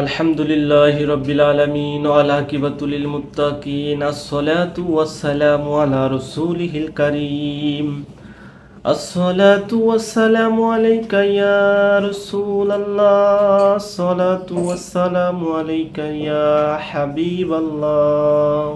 আলহামদুলিল্লাহ রবিল আলমিন আলাকিবাতুলিল মুত্তাকিন, আসসালাতু ওয়াসসালামু আলা রাসূলিহিল কারীম। আসসালাতু ওয়াসসালামু আলাইকা ইয়া রাসূলুল্লাহ, আসসালাতু ওয়াসসালামু আলাইকা ইয়া হাবিবাল্লাহ।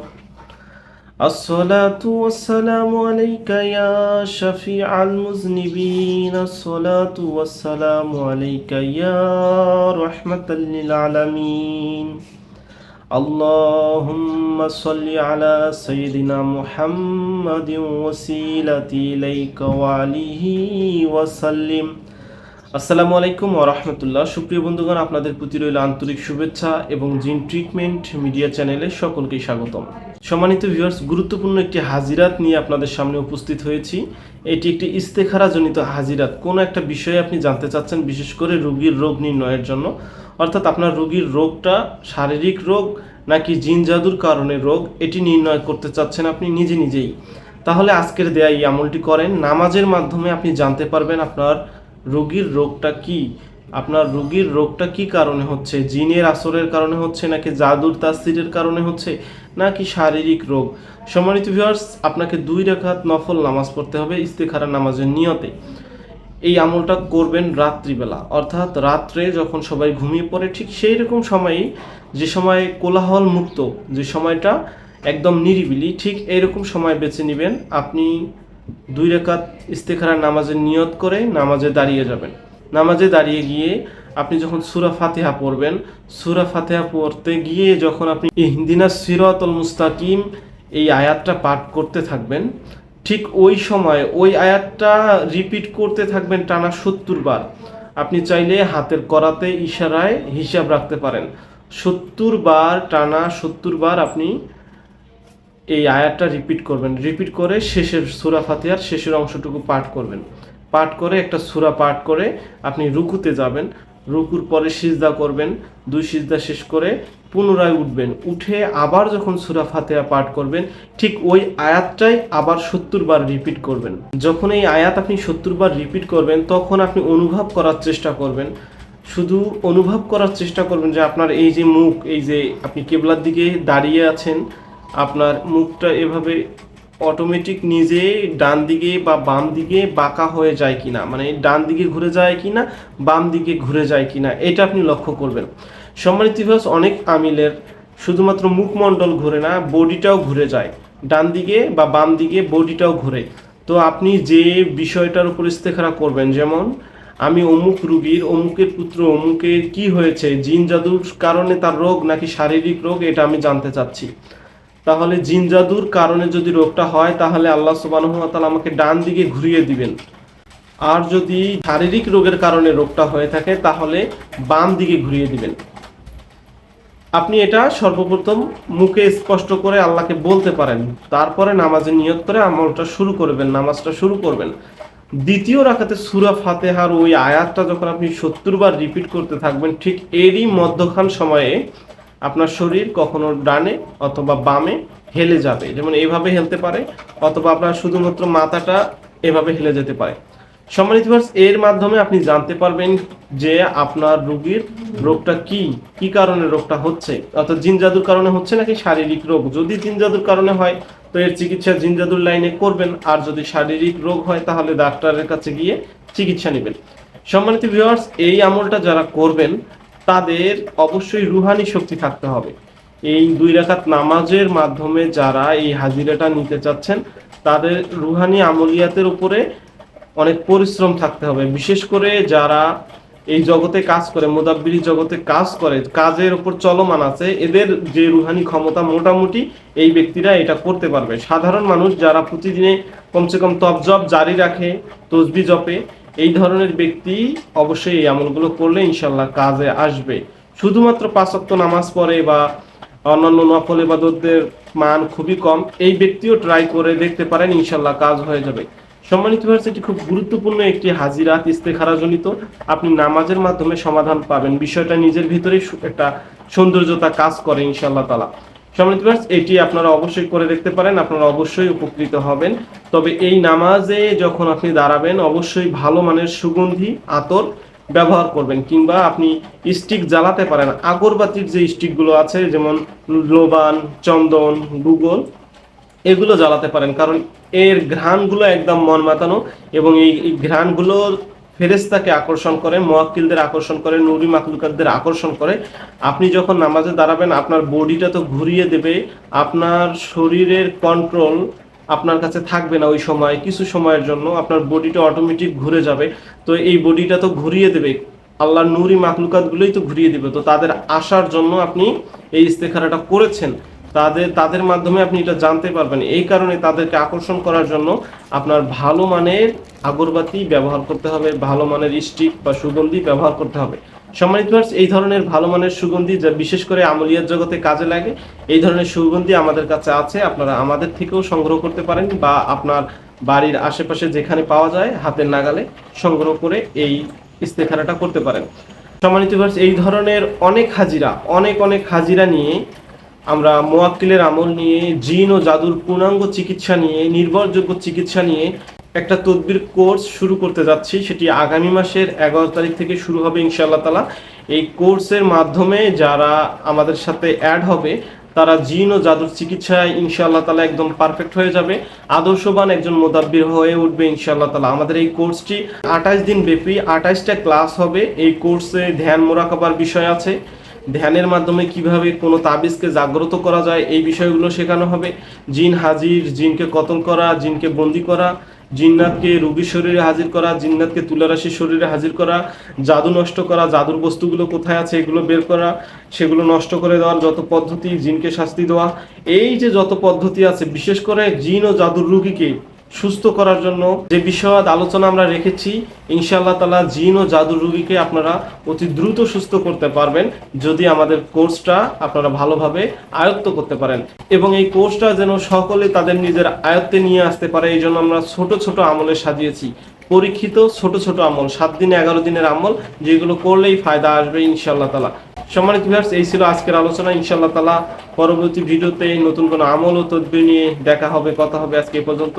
الصلاة والسلام عليك يا شفيع المذنبين الصلاة والسلام عليك يا رحمة للعالمين اللهم صل على سيدنا محمد وسيلتي إليك وعليه وسلم আসসালামু আলাইকুম ওরহমতুল্লাহ সুপ্রিয় বন্ধুগণ, আপনাদের প্রতি রইল আন্তরিক শুভেচ্ছা এবং জিন ট্রিটমেন্ট মিডিয়া চ্যানেলে সকলকে স্বাগতম। সম্মানিত ভিউয়ার্স, গুরুত্বপূর্ণ একটি হাজিরাত নিয়ে আপনাদের সামনে উপস্থিত হয়েছি। এটি একটি ইস্তেখারাজনিত হাজিরাত। কোনো একটা বিষয়ে আপনি জানতে চাচ্ছেন, বিশেষ করে রোগীর রোগ নির্ণয়ের জন্য, অর্থাৎ আপনার রোগীর রোগটা শারীরিক রোগ নাকি জিন জাদুর কারণে রোগ, এটি নির্ণয় করতে চাচ্ছেন আপনি নিজে নিজেই। তাহলে আজকের দেয়া এই আমলটি করেন। নামাজের মাধ্যমে আপনি জানতে পারবেন আপনার রোগীর রোগটা কি? আপনার রোগীর রোগটা কি কারণে হচ্ছে? জিনের আসরের কারণে হচ্ছে নাকি জাদুর তাসিরের কারণে হচ্ছে নাকি শারীরিক রোগ? সম্মানিত ভিউয়ার্স আপনাকে দুই রেখাত নফল নামাজ পড়তে হবে ইস্তেখারা নামাজের নিয়তে। এই আমলটা করবেন রাত্রিবেলা। অর্থাৎ রাত্রে যখন সবাই ঘুমিয়ে পড়ে, ঠিক সেই রকম সময়েই যে সময় কোলাহল মুক্ত, যে সময়টা একদম নিরিবিলি, ঠিক এইরকম সময় বেছে নেবেন। আপনি দুই রেখাত ইস্তেখারা নামাজের নিয়ত করে নামাজে দাঁড়িয়ে যাবেন। নামাজে দাঁড়িয়ে গিয়ে আপনি যখন সুরা ফাতিহা পড়বেন, সুরা ফাতিহা পড়তে গিয়ে যখন আপনি ইহদিনা সিরাতুল মুস্তাকিম এই আয়াতটা পাঠ করতে থাকবেন, ঠিক ওই সময় ওই আয়াতটা রিপিট করতে থাকবেন টানা সত্তর বার। আপনি চাইলে হাতের করাতে ইশারায় হিসাব রাখতে পারেন। সত্তর বার, টানা সত্তর বার আপনি এই আয়াতটা রিপিট করবেন। রিপিট করে শেষের সুরা ফাতিহার শেষের অংশটুকু পাঠ করবেন। পাঠ করে একটা সুরা পাঠ করে আপনি রুকুতে যাবেন। রুকুর পরে সিজদা করবেন। দুই সিজদা শেষ করে পুনরায় উঠবেন। উঠে আবার যখন সুরা ফাতেহা পাঠ করবেন, ঠিক ওই আয়াতটাই আবার সত্তর বার রিপিট করবেন। যখন এই আয়াত আপনি সত্তর বার রিপিট করবেন, তখন আপনি অনুভব করার চেষ্টা করবেন। শুধু অনুভব করার চেষ্টা করবেন যে আপনার এই যে মুখ, এই যে আপনি কেবলার দিকে দাঁড়িয়ে আছেন আপনার মুখটা এভাবে অটোমেটিক নিজে ডান দিকে বা বাম দিকে বাঁকা হয়ে যায় কিনা মানে ডান দিকে ঘুরে যায় কিনা, বাম দিকে ঘুরে যায় কিনা, এটা আপনি লক্ষ্য করবেন। সম্মানিত ভিউয়ার্স অনেক আমিলের শুধুমাত্র মুখমণ্ডল ঘুরে না, বডিটাও ঘুরে যায়। ডান দিকে বা বাম দিকে বডিটাও ঘুরে। তো আপনি যে বিষয়টার উপর ইস্তেখারা করবেন, যেমন, আমি অমুক রুগীর, অমুকের পুত্র, অমুকের কি হয়েছে, জিন জাদুর কারণে তার রোগ নাকি শারীরিক রোগ, এটা আমি জানতে চাচ্ছি। তাহলে জিন জাদুর কারণে যদি রোগটা হয়, তাহলে আল্লাহ সুবাহ আমাকে ডান দিকে ঘুরিয়ে দিবেন। আর যদি শারীরিক রোগের কারণে রোগটা হয়ে থাকে, তাহলে বাম দিকে ঘুরিয়ে দিবেন। আপনি এটা সর্বপ্রথম মুখে স্পষ্ট করে আল্লাহকে বলতে পারেন। তারপরে নামাজে নিয়ত করে আমলটা শুরু করবেন, নামাজটা শুরু করবেন। দ্বিতীয় রাখাতে সুরা ফাতেহার ওই আয়াতটা যখন আপনি সত্তর বার রিপিট করতে থাকবেন, ঠিক এরই মধ্যখান সময়ে আপনার শরীর কখনো ডানে অথবা বামে হেলে যাবে। যেমন এইভাবে হেলতে পারে অথবা আপনার শুধুমাত্র মাথাটা এভাবে হেলে যেতে পারে। সম্মানিত এর মাধ্যমে আপনি জানতে পারবেন যে আপনার রোগীর রোগটা কি কি কারণে রোগটা হচ্ছে। অর্থাৎ জিন জাদুর কারণে হচ্ছে নাকি শারীরিক রোগ? যদি জিন জাদুর কারণে হয়, তো এর চিকিৎসা জিন জাদুর লাইনে করবেন। আর যদি শারীরিক রোগ হয়, তাহলে ডাক্তারের কাছে গিয়ে চিকিৎসা নেবেন। সম্মানিত ভিউয়ার্স এই আমলটা যারা করবেন তাদের অবশ্যই রুহানি শক্তি থাকতে হবে। এই দুই রাকাত নামাজের মাধ্যমে যারা এই হাজিরাটা নিতে চাচ্ছেন, তাদের রুহানি আমলিয়াতের উপরে অনেক পরিশ্রম থাকতে হবে। বিশেষ করে যারা এই জগতে কাজ করে, মোদাব্বিরি জগতে কাজ করে, কাজের উপর চলমান আছে, এদের যে রুহানি ক্ষমতা মোটামুটি এই ব্যক্তিরা এটা করতে পারবে। সাধারণ মানুষ যারা প্রতিদিনে কমসে কম তপ জপ জারি রাখে, তসবি জপে এই ধরনের ব্যক্তি অবশ্যই এই আমলগুলো করলে ইনশাল্লাহ কাজে আসবে। শুধুমাত্র পাঁচক্ত নামাজ পড়ে বা অন্যান্য নফল ইবাদতদের মান খুবই কম, এই ব্যক্তিও ট্রাই করে দেখতে পারেন, ইনশাল্লাহ কাজ হয়ে যাবে। সম্মানিত ভার্স এটি খুব গুরুত্বপূর্ণ একটি হাজিরাত ইস্তেখারা জনিত আপনি নামাজের মাধ্যমে সমাধান পাবেন। বিষয়টা নিজের ভিতরেই একটা সৌন্দর্যতা কাজ করে, ইনশাল্লাহ তালা সম্মানিত ভার্স এটি আপনারা অবশ্যই করে দেখতে পারেন, আপনারা অবশ্যই উপকৃত হবেন। তবে এই নামাজে যখন আপনি দাঁড়াবেন, অবশ্যই ভালো মানের সুগন্ধি, আতর ব্যবহার করবেন, কিংবা আপনি স্টিক জ্বালাতে পারেন। আগরবাতির যে স্টিকগুলো আছে, যেমন লোবান, চন্দন, গুগল, এগুলো জ্বালাতে পারেন, কারণ এর ঘ্রাণগুলো একদম মন মাতানো এবং এই এই ঘ্রাণগুলো ফেরেস্তাকে আকর্ষণ করে, মোয়াক্কিলদের আকর্ষণ করে, নুরি মাকলুকাতদের আকর্ষণ করে। আপনি যখন নামাজে দাঁড়াবেন, আপনার বডিটা তো ঘুরিয়ে দেবে, আপনার শরীরের কন্ট্রোল আপনার কাছে থাকবে না ওই সময়, কিছু সময়ের জন্য আপনার বডিটা অটোমেটিক ঘুরে যাবে। তো এই বডিটা তো ঘুরিয়ে দেবে। আল্লাহর নুরি মাকলুকাতগুলোই তো ঘুরিয়ে দেবে। তো তাদের আসার জন্য আপনি এই ইস্তেখারাটা করেছেন। তাদের তাদের মাধ্যমে আপনি এটা জানতে পারবেন। এই কারণে তাদেরকে আকর্ষণ করার জন্য আপনার ভালো মানের আগরবাতি ব্যবহার করতে হবে ভালো মানের স্টিক বা সুগন্ধি ব্যবহার করতে হবে। সম্মানিত ভিউয়ার্স, এই ধরনের ভালো মানের সুগন্ধি যা বিশেষ করে আমলিয়াত জগতে কাজে লাগে এই ধরনের সুগন্ধি আমাদের কাছে আছে আপনারা আমাদের থেকেও সংগ্রহ করতে পারেন বা আপনার বাড়ির আশেপাশে যেখানে পাওয়া যায় হাতের নাগালে সংগ্রহ করে এই ইস্তেখানাটা করতে পারেন। সম্মানিত ভিউয়ার্স, এই ধরনের অনেক হাজিরা অনেক অনেক হাজিরা নিয়ে আমরা মোয়াক্কিলের আমল নিয়ে, জিন ও জাদুর পূর্ণাঙ্গ চিকিৎসা নিয়ে, নির্ভরযোগ্য চিকিৎসা নিয়ে একটা তদবির কোর্স শুরু করতে যাচ্ছি। সেটি আগামী মাসের এগারো তারিখ থেকে শুরু হবে ইনশাআল্লাহ তালা এই কোর্সের মাধ্যমে যারা আমাদের সাথে অ্যাড হবে, তারা জিন ও জাদুর চিকিৎসায় ইনশাআল্লাহ তালা একদম পারফেক্ট হয়ে যাবে। আদর্শবান একজন মোদাব্বির হয়ে উঠবে ইনশাআল্লাহ তালা আমাদের এই কোর্সটি আঠাশ দিন ব্যাপী আঠাশটা ক্লাস হবে। এই কোর্সে ধ্যান মোরাকাবার বিষয় আছে। ধ্যানের মাধ্যমে কীভাবে কোনো তাবিজকে জাগ্রত করা যায়, এই বিষয়গুলো শেখানো হবে। জিন হাজির, জিনকে কতল করা, জিনকে বন্দি করা, জিন্নাতকে রুগীর শরীরে হাজির করা, জিন্নাতকে তুলারাশির শরীরে হাজির করা, জাদু নষ্ট করা, জাদুর বস্তুগুলো কোথায় আছে এগুলো বের করা, সেগুলো নষ্ট করে দেওয়ার যত পদ্ধতি, জিনকে শাস্তি দেওয়া, এই যে যত পদ্ধতি আছে, বিশেষ করে জিন ও জাদুর রুগীকে সুস্থ করার জন্য যে বিষয় আলোচনা আমরা রেখেছি, ইনশাআল্লাহ তালা জিন ও জাদুর রুগীকে আপনারা অতি দ্রুত সুস্থ করতে পারবেন যদি আমাদের কোর্সটা আপনারা ভালোভাবে আয়ত্ত করতে পারেন। এবং এই কোর্সটা যেন সকলে তাদের নিজের আয়ত্তে নিয়ে আসতে পারে, এই জন্য আমরা ছোট ছোট আমলে সাজিয়েছি। পরীক্ষিত ছোট ছোট আমল, সাত দিন এগারো দিনের আমল, যেগুলো করলেই ফায়দা আসবে ইনশাআল্লাহ তালা সম্মানিত ভিউয়ার্স এই ছিল আজকের আলোচনা। ইনশাআল্লাহ তালা পরবর্তী ভিডিওতে নতুন কোনো আমল ও তদবির নিয়ে দেখা হবে, কথা হবে আজকে এ পর্যন্ত।